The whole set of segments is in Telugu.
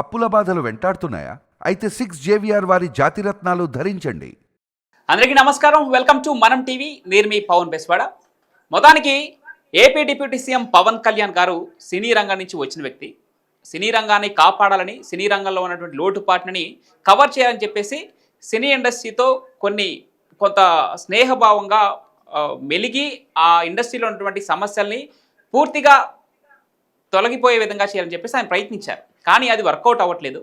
అప్పుల బాధలు వెంటాడుతున్నాయా? అయితే సిక్స్ జేవిఆర్ వారి జాతిరత్నాలు ధరించండి. అందరికీ నమస్కారం. Welcome to Manam TV. నేను మీ పవన్ బెస్వాడ. మొత్తానికి AP deputy CM Pawan Kalyan గారు సినీ రంగం నుంచి వచ్చిన వ్యక్తి. సినీ రంగాన్ని కాపాడాలని సినీ రంగంలో ఉన్నటువంటి లోటుపాట్లని కవర్ చేయాలని చెప్పేసి సినీ ఇండస్ట్రీతో కొన్ని కొంత స్నేహభావంగా మెలిగి ఆ ఇండస్ట్రీలో ఉన్నటువంటి సమస్యల్ని పూర్తిగా తొలగిపోయే విధంగా చేయాలని చెప్పేసి ఆయన ప్రయత్నించారు. కానీ అది వర్కౌట్ అవ్వట్లేదు.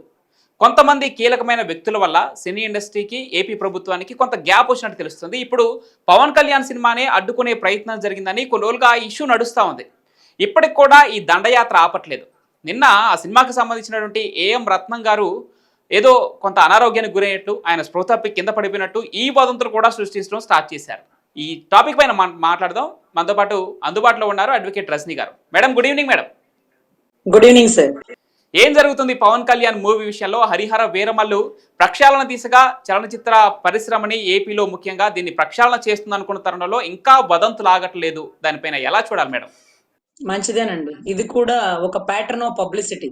కొంతమంది కీలకమైన వ్యక్తుల వల్ల సినీ ఇండస్ట్రీకి ఏపీ ప్రభుత్వానికి కొంత గ్యాప్ వచ్చినట్టు తెలుస్తుంది. ఇప్పుడు పవన్ కళ్యాణ్ సినిమానే అడ్డుకునే ప్రయత్నం జరిగిందని కొన్ని రోజులుగా ఆ ఇష్యూ నడుస్తూ ఉంది. ఇప్పటికి కూడా ఈ దండయాత్ర ఆపట్లేదు. నిన్న ఆ సినిమాకి సంబంధించినటువంటి ఏఎం రత్నం గారు ఏదో కొంత అనారోగ్యానికి గురైనట్టు ఆయన స్పృహతప్పి కింద పడిపోయినట్టు ఈ వదంతులు కూడా సృష్టించడం స్టార్ట్ చేశారు. ఈ టాపిక్ పైన మాట్లాడదాం. మనతో పాటు అందుబాటులో ఉన్నారు అడ్వకేట్ రజనీ గారు. Madam good evening madam. Good evening sir. ఏం జరుగుతుంది పవన్ కళ్యాణ్ మూవీ విషయంలో? హరిహర వీరమల్లు ప్రక్షాళన దిశగా చలనచిత్ర పరిశ్రమని ఏపీలో ముఖ్యంగా దీన్ని ప్రక్షాళన చేస్తుంది అనుకున్న తరుణంలో ఇంకా వదంతులు ఆగట్లేదు. దానిపైన ఎలా చూడాలి మేడం? మంచిదేనండి. ఇది కూడా ఒక ప్యాటర్న్ ఆఫ్ పబ్లిసిటీ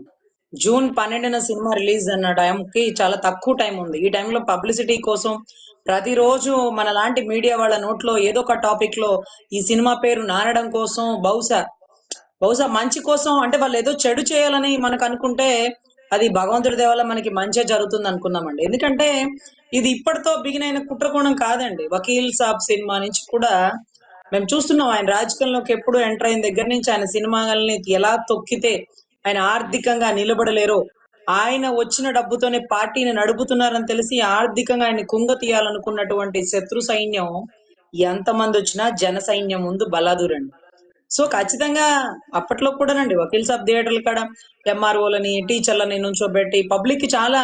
జూన్ పన్నెండున సినిమా రిలీజ్ అన్న టైంకి చాలా తక్కువ టైం ఉంది. ఈ టైంలో పబ్లిసిటీ కోసం ప్రతిరోజు మన లాంటి మీడియా వాళ్ళ నోట్లో ఏదో ఒక టాపిక్లో ఈ సినిమా పేరు నానడం కోసం బహుశా బహుశా మంచి కోసం అంటే వాళ్ళు ఏదో చెడు చేయాలని మనకు అనుకుంటే అది భగవంతుడి దేవల్ల మనకి మంచి జరుగుతుంది అనుకున్నామండి. ఎందుకంటే ఇది ఇప్పటితో బిగిన్ అయిన కుట్రకోణం కాదండి. వకీల్ సాబ్ సినిమా నుంచి కూడా మేము చూస్తున్నాం. ఆయన రాజకీయంలోకి ఎప్పుడు ఎంటర్ అయిన దగ్గర నుంచి ఆయన సినిమాలని ఎలా తొక్కితే ఆయన ఆర్థికంగా నిలబడలేరో ఆయన వచ్చిన డబ్బుతోనే పార్టీని నడుపుతున్నారని తెలిసి ఆర్థికంగా ఆయన కుంగ తీయాలనుకున్నటువంటి శత్రు సైన్యం ఎంతమంది వచ్చినా జన సైన్యం ముందు బలాదురండి. సో ఖచ్చితంగా అప్పట్లో కూడానండి వకీల్ సాబ్ థియేటర్ల కాడ ఎంఆర్ఓలని టీచర్లని నుంచోబెట్టి పబ్లిక్కి చాలా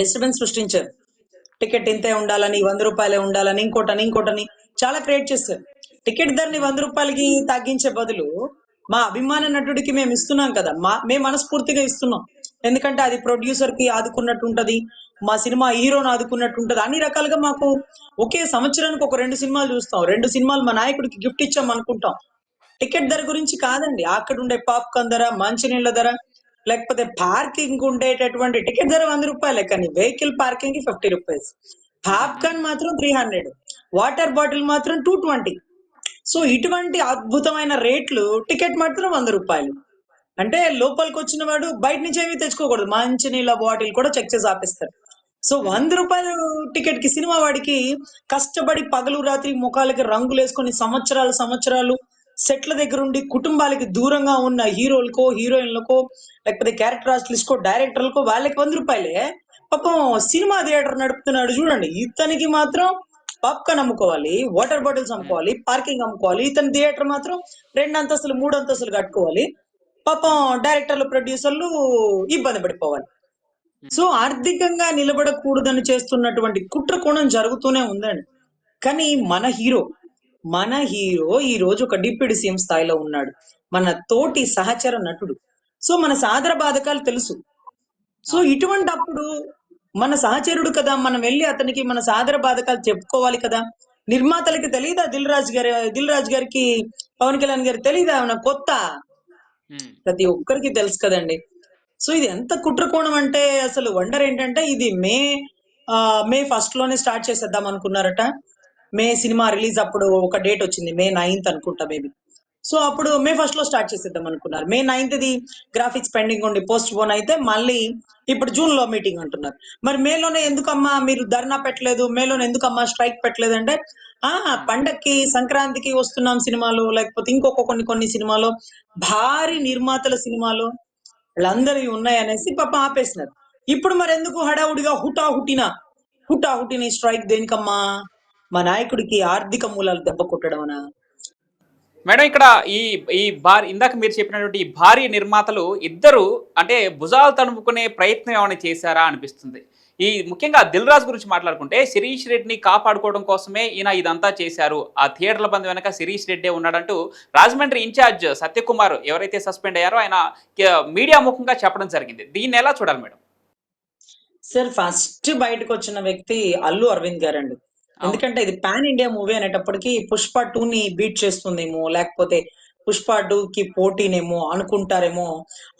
డిస్టర్బెన్స్ సృష్టించారు. టికెట్ ఇంతే ఉండాలని వంద రూపాయలే ఉండాలని ఇంకోటని ఇంకోటని చాలా క్రియేట్ చేస్తారు టికెట్ ధరని వంద రూపాయలకి తగ్గించే బదులు మా అభిమాన నటుడికి మేము ఇస్తున్నాం కదా మా మేము మనస్ఫూర్తిగా ఇస్తున్నాం. ఎందుకంటే అది ప్రొడ్యూసర్కి ఆదుకున్నట్టు ఉంటది మా సినిమా హీరోని ఆదుకున్నట్టు ఉంటది అన్ని రకాలుగా మాకు ఒకే సంవత్సరానికి ఒక రెండు సినిమాలు చూస్తాం. రెండు సినిమాలు మా నాయకుడికి గిఫ్ట్ ఇచ్చాం అనుకుంటాం టికెట్ ధర గురించి కాదండి. అక్కడ ఉండే పాప్కార్న్ ధర మంచినీళ్ళ ధర లేకపోతే పార్కింగ్ ఉండేటటువంటి టికెట్ ధర వంద రూపాయలే కానీ వెహికల్ పార్కింగ్కి ఫిఫ్టీ రూపీస్. పాప్కార్న్ మాత్రం త్రీ హండ్రెడ్ వాటర్ బాటిల్ మాత్రం టూ ట్వంటీ. సో ఇటువంటి అద్భుతమైన రేట్లు టికెట్ మాత్రం వంద రూపాయలు. అంటే లోపలికి వచ్చిన వాడు బయట నుంచి ఏమీ తెచ్చుకోకూడదు. మంచి నీళ్ళ బాటిల్ కూడా చెక్ చేసి ఆపేస్తారు. సో వంద రూపాయలు టికెట్కి సినిమా వాడికి కష్టపడి పగలు రాత్రి ముఖాలకి రంగులు వేసుకొని సంవత్సరాలు సంవత్సరాలు సెట్ల దగ్గర ఉండి కుటుంబాలకి దూరంగా ఉన్న హీరోలకో హీరోయిన్లకో లేకపోతే క్యారెక్టర్ ఆర్టిస్ట్కో డైరెక్టర్లకో వాళ్ళకి వంద రూపాయలే. పాపం సినిమా థియేటర్ నడుపుతున్నాడు చూడండి. ఇతనికి మాత్రం పాప్కార్న్ అమ్ముకోవాలి వాటర్ బాటిల్స్ అమ్ముకోవాలి పార్కింగ్ అమ్ముకోవాలి. ఇతని థియేటర్ మాత్రం రెండు అంతస్తులు మూడు అంతస్తులు కట్టుకోవాలి. పాపం డైరెక్టర్లు ప్రొడ్యూసర్లు ఇబ్బంది పడిపోవాలి. సో ఆర్థికంగా నిలబడకూడదని చేస్తున్నటువంటి కుట్ర కోణం జరుగుతూనే ఉందండి. కానీ మన హీరో మన హీరో ఈ రోజు ఒక డిప్యూటీ సీఎం స్థాయిలో ఉన్నాడు. మన తోటి సహచర నటుడు. సో మన సాదర బాధకాలు తెలుసు. సో ఇటువంటి అప్పుడు మన సహచరుడు కదా మనం వెళ్ళి అతనికి మన సాదర బాధకాలు చెప్పుకోవాలి కదా. నిర్మాతలకి తెలియదా దిల్ రాజు గారి దిల్ రాజు గారికి పవన్ కళ్యాణ్ గారికి తెలియదా ఏమన్నా కొత్త? ప్రతి ఒక్కరికి తెలుసు కదండి. సో ఇది ఎంత కుట్రకోణం అంటే అసలు వండర్ ఏంటంటే ఇది మే మే ఫస్ట్లోనే స్టార్ట్ చేసేద్దాం అనుకున్నారట. మే సినిమా రిలీజ్ అప్పుడు ఒక డేట్ వచ్చింది మే నైన్త్ అనుకుంటా మేబీ. సో అప్పుడు మే ఫస్ట్లో స్టార్ట్ చేసేద్దాం అనుకున్నారు. May ninth the graphics pending ఉండి పోస్ట్ పోన్ అయితే మళ్ళీ ఇప్పుడు జూన్లో మీటింగ్ అంటున్నారు. మరి మేలోనే ఎందుకమ్మా మీరు ధర్నా పెట్టలేదు? మేలోనే ఎందుకమ్మా స్ట్రైక్ పెట్టలేదు అంటే ఆ పండక్కి సంక్రాంతికి వస్తున్నాం సినిమాలు లేకపోతే ఇంకొక కొన్ని కొన్ని సినిమాలు భారీ నిర్మాతల సినిమాలు వాళ్ళందరివి ఉన్నాయనేసి పాప ఆపేసినారు. ఇప్పుడు మరి ఎందుకు హడావుడిగా హుటా హుటిన హుటా హుటిని స్ట్రైక్ దేనికమ్మా? మా నాయకుడికి ఆర్థిక మూలాలు దెబ్బ కొట్టడమనా? మేడం ఇక్కడ ఈ ఈ భారీ ఇందాక మీరు చెప్పినటువంటి ఈ భారీ నిర్మాతలు ఇద్దరు అంటే భుజాలు తడుపుకునే ప్రయత్నం ఏమైనా చేశారా అనిపిస్తుంది. ఈ ముఖ్యంగా దిల్ రాజు గురించి మాట్లాడుకుంటే శిరీష్ రెడ్డిని కాపాడుకోవడం కోసమే ఈయన ఇదంతా చేశారు. ఆ థియేటర్ల బంద్ వెనక శిరీష్ రెడ్డే ఉన్నాడంటూ రాజమండ్రి ఇన్ఛార్జ్ సత్యకుమార్ ఎవరైతే సస్పెండ్ అయ్యారో ఆయన మీడియా ముఖంగా చెప్పడం జరిగింది. దీన్ని ఎలా చూడాలి మేడం? సార్ ఫస్ట్ బయటకు వచ్చిన వ్యక్తి అల్లు అరవింద్ గారండి. ఎందుకంటే ఇది పాన్ ఇండియా మూవీ అనేటప్పటికి పుష్ప టూ ని బీట్ చేస్తుందేమో లేకపోతే పుష్ప కి పోటీనేమో అనుకుంటారేమో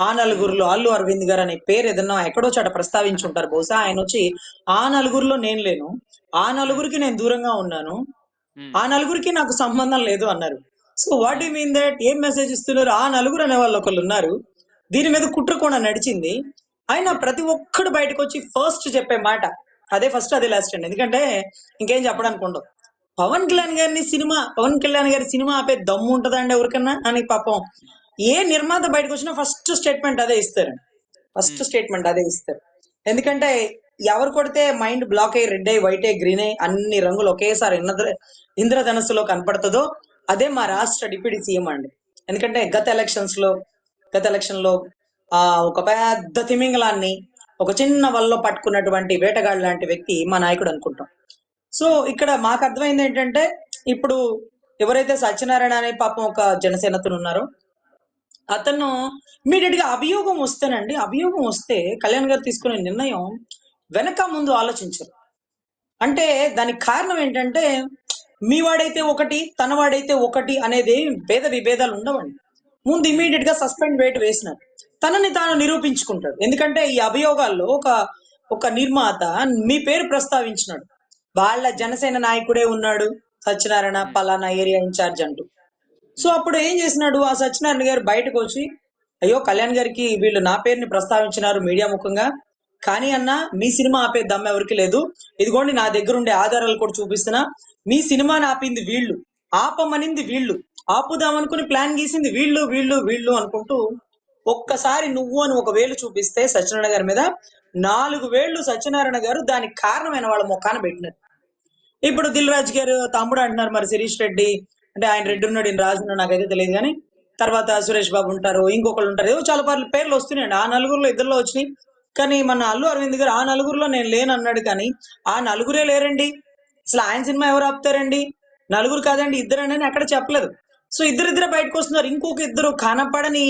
ఆ నలుగురిలో అల్లు అరవింద్ గారు అనే పేరు ఏదన్నా ఎక్కడో చాట ప్రస్తావించి ఉంటారు బహుశా ఆయన వచ్చి ఆ నలుగురిలో నేను లేను ఆ నలుగురికి నేను దూరంగా ఉన్నాను ఆ నలుగురికి నాకు సంబంధం లేదు అన్నారు. So what you mean that? ఏం మెసేజ్ ఇస్తున్నారు? ఆ నలుగురు అనే వాళ్ళు ఒకళ్ళు ఉన్నారు. దీని మీద కుట్ర కూడా నడిచింది. ఆయన ప్రతి ఒక్కడు బయటకు వచ్చి ఫస్ట్ చెప్పే మాట అదే ఫస్ట్ అదే లాస్ట్ అండి. ఎందుకంటే ఇంకేం చెప్పడానికి ఉండదు పవన్ కళ్యాణ్ గారిని సినిమా పవన్ కళ్యాణ్ గారి సినిమా ఆపే దమ్ము ఉంటదండి ఎవరికన్నా? అని పాపం ఏ నిర్మాత బయటకు వచ్చినా ఫస్ట్ స్టేట్మెంట్ అదే ఇస్తారు. ఫస్ట్ స్టేట్మెంట్ అదే ఇస్తారు. ఎందుకంటే ఎవరు కొడితే మైండ్ బ్లాక్ అయ్యి రెడ్ అయ్యి వైట్ అయ్యి గ్రీన్ అయ్యి అన్ని రంగులు ఒకేసారి ఇంద్ర ఇంద్రధనస్సులో కనపడుతుందో అదే మా రాష్ట్ర డిప్యూటీ సీఎం అండి. ఎందుకంటే గత ఎలక్షన్స్లో గత ఎలక్షన్లో ఆ ఒక పెద్ద తిమింగలాన్ని ఒక చిన్న వల్ల పట్టుకున్నటువంటి వేటగాడు లాంటి వ్యక్తి మా నాయకుడు అనుకుంటాం. సో ఇక్కడ మాకు అర్థమైంది ఏంటంటే ఇప్పుడు ఎవరైతే సత్యనారాయణ అనే పాపం ఒక జనసేనతను ఉన్నారో అతను ఇమీడియట్గా అభియోగం వస్తేనండి అభియోగం వస్తే కళ్యాణ్ గారు తీసుకునే నిర్ణయం వెనక ముందు ఆలోచించరు. అంటే దానికి కారణం ఏంటంటే మీ వాడైతే ఒకటి తన వాడైతే ఒకటి అనేది భేద విభేదాలు ఉండవండి. ముందు ఇమీడియట్గా సస్పెండ్ వేట్ వేసినారు తనని తాను నిరూపించుకుంటాడు. ఎందుకంటే ఈ అభియోగాల్లో ఒక ఒక నిర్మాత మీ పేరు ప్రస్తావించినాడు. వాళ్ళ జనసేన నాయకుడే ఉన్నాడు. సత్యనారాయణ పలానా ఏరియా ఇన్ఛార్జ్ అంటూ. సో అప్పుడు ఏం చేసినాడు? ఆ సత్యనారాయణ గారు బయటకు వచ్చి అయ్యో కళ్యాణ్ గారికి వీళ్ళు నా పేరుని ప్రస్తావించినారు మీడియా ముఖంగా. కానీ అన్న మీ సినిమా ఆపే దమ్మ ఎవరికి లేదు. ఇదిగోండి నా దగ్గర ఉండే ఆధారాలు కూడా చూపిస్తున్నా. మీ సినిమాని ఆపింది వీళ్ళు. ఆపమనింది వీళ్ళు. ఆపుదామనుకుని ప్లాన్ గీసింది. వీళ్ళు వీళ్ళు వీళ్ళు అనుకుంటూ ఒక్కసారి నువ్వు అని ఒక వేలు చూపిస్తే సత్యనారాయణ గారి మీద నాలుగు వేళ్ళు సత్యనారాయణ గారు దానికి కారణమైన వాళ్ళ ముఖాన పెట్టినారు ఇప్పుడు దిల్ గారు తమ్ముడు అంటున్నారు మరి శిరీష్ రెడ్డి అంటే ఆయన రెడ్డి ఉన్నాడు ఈయన నాకు అయితే నాకైతే తెలియదు కానీ తర్వాత సురేష్ బాబు ఉంటారు ఇంకొకళ్ళు ఉంటారు. ఏదో చాలా పర్లు పేర్లు వస్తున్నాయండి ఆ నలుగురులో ఇద్దరులో వచ్చినాయి. కానీ మన అల్లు అరవింద్ గారు ఆ నలుగురులో నేను లేను అన్నాడు కానీ ఆ నలుగురే లేరండి. అసలు ఆయన సినిమా ఎవరు ఆపుతారండి? నలుగురు కాదండి ఇద్దరండి అని అక్కడ చెప్పలేదు. సో ఇద్దరిద్దరే బయటకు వస్తున్నారు. ఇంకొక ఇద్దరు కనపడని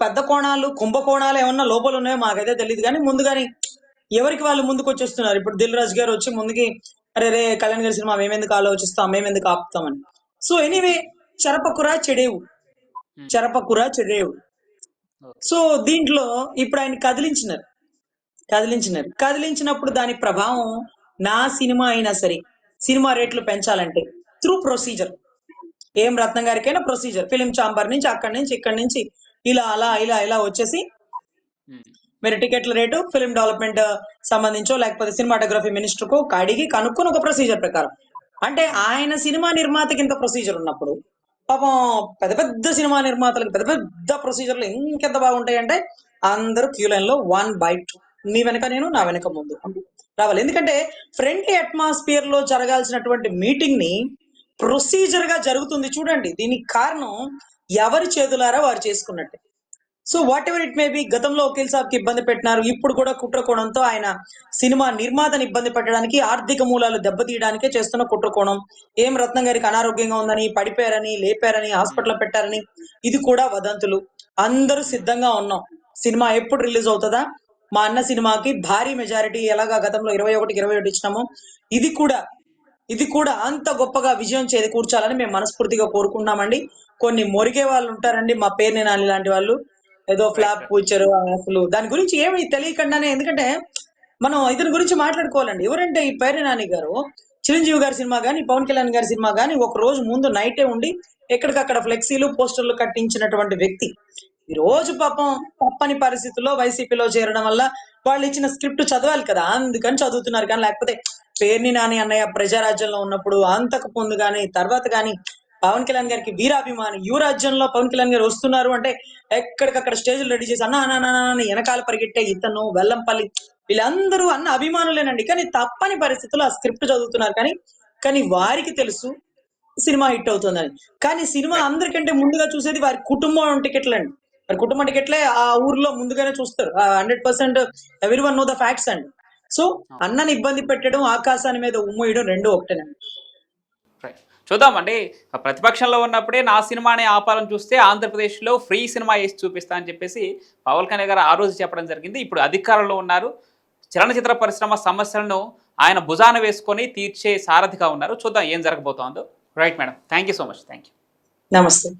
పెద్ద కోణాలు కుంభకోణాలు ఏమన్నా లోపల ఉన్నాయో మాకైతే తెలియదు కానీ ముందుగాని ఎవరికి వాళ్ళు ముందుకు వచ్చేస్తున్నారు? ఇప్పుడు దిల్ రాజు గారు వచ్చి ముందుకి అరే రే కళ్యాణ్ గారి సినిమా మేమెందుకు ఆలోచిస్తాం మేమెందుకు ఆపుతామని సో ఎనీవే చెరపకురా చెడేవు. చెరపకురా చెడేవు. సో దీంట్లో ఇప్పుడు ఆయన కదిలించినారు. కదిలించినారు. కదిలించినప్పుడు దాని ప్రభావం నా సినిమా అయినా సరే సినిమా రేట్లు పెంచాలంటే త్రూ ప్రొసీజర్. ఏం రత్నం గారికైనా ప్రొసీజర్ ఫిలిం చాంబర్ నుంచి అక్కడి నుంచి ఇక్కడి నుంచి ఇలా అలా ఇలా ఇలా వచ్చేసి మీరు టికెట్ల రేటు ఫిలిం డెవలప్మెంట్ సంబంధించో లేకపోతే సినిమాటోగ్రఫీ మినిస్టర్కు అడిగి కనుక్కొని ఒక ప్రొసీజర్ ప్రకారం. అంటే ఆయన సినిమా నిర్మాతకి ఇంత ప్రొసీజర్ ఉన్నప్పుడు పాపం పెద్ద పెద్ద సినిమా నిర్మాతలకు పెద్ద పెద్ద ప్రొసీజర్లు ఇంకెంత బాగుంటాయి అంటే అందరూ క్యూ లైన్లో వన్ బై టూ నీ వెనక నేను నా వెనక ముందు. రావాలి. ఎందుకంటే ఫ్రెండ్లీ అట్మాస్ఫియర్లో జరగాల్సినటువంటి మీటింగ్ని ప్రొసీజర్గా జరుగుతుంది చూడండి. దీనికి కారణం ఎవరి చేతులారా వారు చేసుకున్నట్టే. So whatever it may be గతంలో వకీల్ సాబ్కి ఇబ్బంది పెట్టినారు. ఇప్పుడు కూడా కుట్రకోణంతో ఆయన సినిమా నిర్మాతని ఇబ్బంది పెట్టడానికి ఆర్థిక మూలాలు దెబ్బతీయడానికే చేస్తున్న కుట్రకోణం. ఏం రత్నం గారికి అనారోగ్యంగా ఉందని పడిపోయారని లేపారని హాస్పిటల్ పెట్టారని ఇది కూడా వదంతులు. అందరూ సిద్ధంగా ఉన్నాం. సినిమా ఎప్పుడు రిలీజ్ అవుతుందా? మా అన్న సినిమాకి భారీ మెజారిటీ ఎలాగా గతంలో ఇరవై ఒకటికి ఇరవై ఒకటి ఇచ్చినామో ఇది కూడా ఇది కూడా అంత గొప్పగా విజయం చేకూర్చాలని మేము మనస్ఫూర్తిగా కోరుకుంటున్నామండి. కొన్ని మొరిగే వాళ్ళు ఉంటారండి. మా పేరుని నాని లాంటి వాళ్ళు. ఏదో ఫ్లాప్ కూర్చారు అసలు దాని గురించి ఏమి తెలియకుండానే ఎందుకంటే మనం ఇతని గురించి మాట్లాడుకోవాలండి. ఎవరంటే ఈ పేరు నాని గారు? చిరంజీవి గారి సినిమా గాని పవన్ కళ్యాణ్ గారి సినిమా గాని ఒక రోజు ముందు నైటే ఉండి ఎక్కడికక్కడ ఫ్లెక్సీలు పోస్టర్లు కట్టించినటువంటి వ్యక్తి. ఈ రోజు పాపం తప్పని పరిస్థితుల్లో వైసీపీలో చేరడం వల్ల వాళ్ళు ఇచ్చిన స్క్రిప్ట్ చదవాలి కదా. అందుకని చదువుతున్నారు కానీ లేకపోతే పేర్ని నాని అన్నయ్య ప్రజారాజ్యంలో ఉన్నప్పుడు అంతకు ముందు గాని తర్వాత గాని పవన్ కళ్యాణ్ గారికి వీరాభిమాని యువరాజ్యంలో పవన్ కళ్యాణ్ గారు వస్తున్నారు అంటే ఎక్కడికక్కడ స్టేజ్లు రెడీ చేసి అన్న అన్న అన్న వెనకాల పరిగెట్టే ఇతను వెల్లంపల్లి వీళ్ళందరూ అన్న అభిమానులేనండి. కానీ తప్పని పరిస్థితుల్లో ఆ స్క్రిప్ట్ చదువుతున్నారు. కానీ కానీ వారికి తెలుసు సినిమా హిట్ అవుతుందని. కానీ సినిమా అందరికంటే ముందుగా చూసేది వారి కుటుంబం టికెట్లు అండి వారి కుటుంబం టికెట్లే ఆ ఊర్లో ముందుగానే చూస్తారు. Hundred percent everyone know the facts అండి. సో అన్నని ఇబ్బంది పెట్టడం ఆకాశాన్ని మీద ఉమ్మేయడం రెండు ఒకటేనండి రైట్ చూద్దామండి. ప్రతిపక్షంలో ఉన్నప్పుడే నా సినిమాని ఆపాలని చూస్తే ఆంధ్రప్రదేశ్లో ఫ్రీ సినిమా వేసి చూపిస్తా అని చెప్పేసి పవన్ కళ్యాణ్ గారు ఆ రోజు చెప్పడం జరిగింది. ఇప్పుడు అధికారంలో ఉన్నారు. చలనచిత్ర పరిశ్రమ సమస్యలను ఆయన భుజాన వేసుకొని తీర్చే సారథిగా ఉన్నారు. చూద్దాం ఏం జరగబోతోందో. Right madam thank you so much thank you నమస్తే.